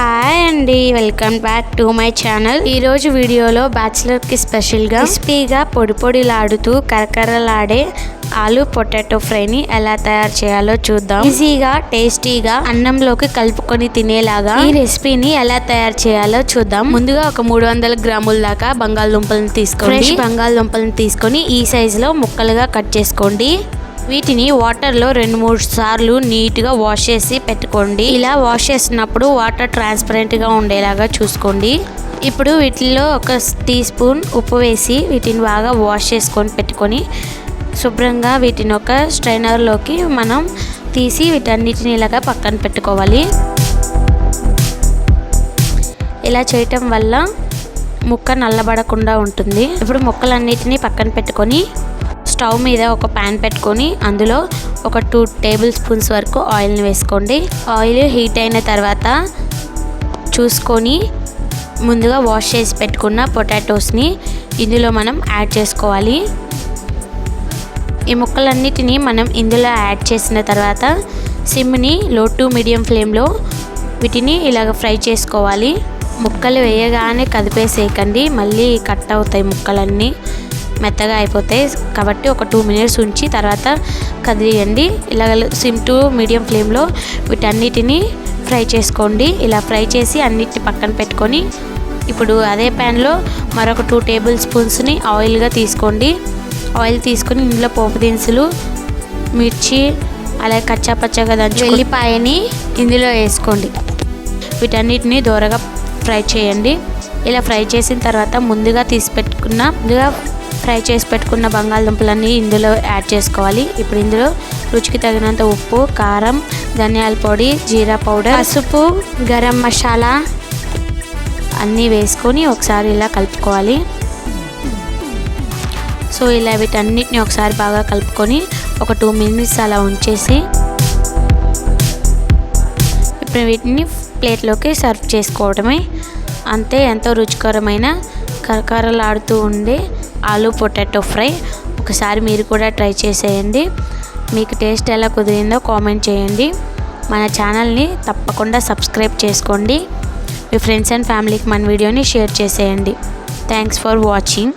అండి welcome back to my channel ఈ రోజు వీడియోలో బ్యాచిలర్కి స్పెషల్గా క్రిస్పీగా పొడి పొడిలాడుతూ కరకరలాడే ఆలు పొటాటో ఫ్రైని ఎలా తయారు చేయాలో చూద్దాం. ఈజీగా టేస్టీగా అన్నంలోకి కలుపుకొని తినేలాగా ఈ రెసిపీని ఎలా తయారు చేయాలో చూద్దాం. ముందుగా ఒక మూడు వందల గ్రాముల దాకా బంగాళదుంపలను తీసుకోండి. బంగాళదుంపలను తీసుకొని ఈ సైజు లో ముక్కలుగా కట్ చేసుకోండి. వీటిని వాటర్లో రెండు మూడు సార్లు నీట్గా వాష్ చేసి పెట్టుకోండి. ఇలా వాష్ చేసినప్పుడు వాటర్ ట్రాన్స్పరెంట్గా ఉండేలాగా చూసుకోండి. ఇప్పుడు వీటిలో ఒక టీ స్పూన్ ఉప్పు వేసి వీటిని బాగా వాష్ చేసుకొని పెట్టుకొని శుభ్రంగా వీటిని ఒక స్ట్రైనర్లోకి మనం తీసి వీటన్నిటిని ఇలాగా పక్కన పెట్టుకోవాలి. ఇలా చేయటం వల్ల ముక్క నల్లబడకుండా ఉంటుంది. ఇప్పుడు ముక్కలన్నిటిని పక్కన పెట్టుకొని స్టవ్ మీద ఒక ప్యాన్ పెట్టుకొని అందులో ఒక టూ టేబుల్ స్పూన్స్ వరకు ఆయిల్ని వేసుకోండి. ఆయిల్ హీట్ అయిన తర్వాత చూసుకొని ముందుగా వాష్ చేసి పెట్టుకున్న పొటాటోస్ని ఇందులో మనం యాడ్ చేసుకోవాలి. ఈ ముక్కలన్నిటినీ మనం ఇందులో యాడ్ చేసిన తర్వాత సిమ్ని లో టు మీడియం ఫ్లేమ్లో వీటిని ఇలాగ ఫ్రై చేసుకోవాలి. ముక్కలు వేయగానే కదిపేసేయకండి మళ్ళీ కట్ అవుతాయి ముక్కలన్నీ. మెత్తగా అయిపోతాయి కాబట్టి ఒక టూ మినిట్స్ ఉంచి తర్వాత కదిలియండి. ఇలాగ సిమ్ టు మీడియం ఫ్లేమ్లో వీటన్నిటిని ఫ్రై చేసుకోండి. ఇలా ఫ్రై చేసి అన్నిటిని పక్కన పెట్టుకొని ఇప్పుడు అదే ప్యాన్లో మరొక టూ టేబుల్ స్పూన్స్ని ఆయిల్గా తీసుకోండి. ఆయిల్ తీసుకొని ఇందులో పోపు దినుసులు మిర్చి అలాగే కచ్చా పచ్చగా దంచు వెల్లిపాయని ఇందులో వేసుకోండి. వీటన్నిటిని దూరగా ఫ్రై చేయండి. ఇలా ఫ్రై చేసిన తర్వాత ముందుగా తీసి పెట్టుకున్న ముందుగా ఫ్రై చేసి పెట్టుకున్న బంగాళదుంపలన్నీ ఇందులో యాడ్ చేసుకోవాలి. ఇప్పుడు ఇందులో రుచికి తగినంత ఉప్పు కారం ధనియాల పొడి జీరా పౌడర్ పసుపు గరం మసాలా అన్నీ వేసుకొని ఒకసారి ఇలా కలుపుకోవాలి. సో ఇలా వీటన్నిటిని ఒకసారి బాగా కలుపుకొని ఒక టూ మినిట్స్ అలా ఉంచేసి ఇప్పుడు వీటిని ప్లేట్లోకి సర్వ్ చేసుకోవడమే. అంతే ఎంతో రుచికరమైన కరకరలాడుతూ ఉండే ఆలు పొటాటో ఫ్రై. ఒకసారి మీరు కూడా ట్రై చేసేయండి. మీకు టేస్ట్ ఎలా కుదిరిందో కామెంట్ చేయండి. మన ఛానల్ని తప్పకుండా సబ్స్క్రైబ్ చేసుకోండి. మీ ఫ్రెండ్స్ అండ్ ఫ్యామిలీకి మన వీడియోని షేర్ చేసేయండి. Thanks for watching.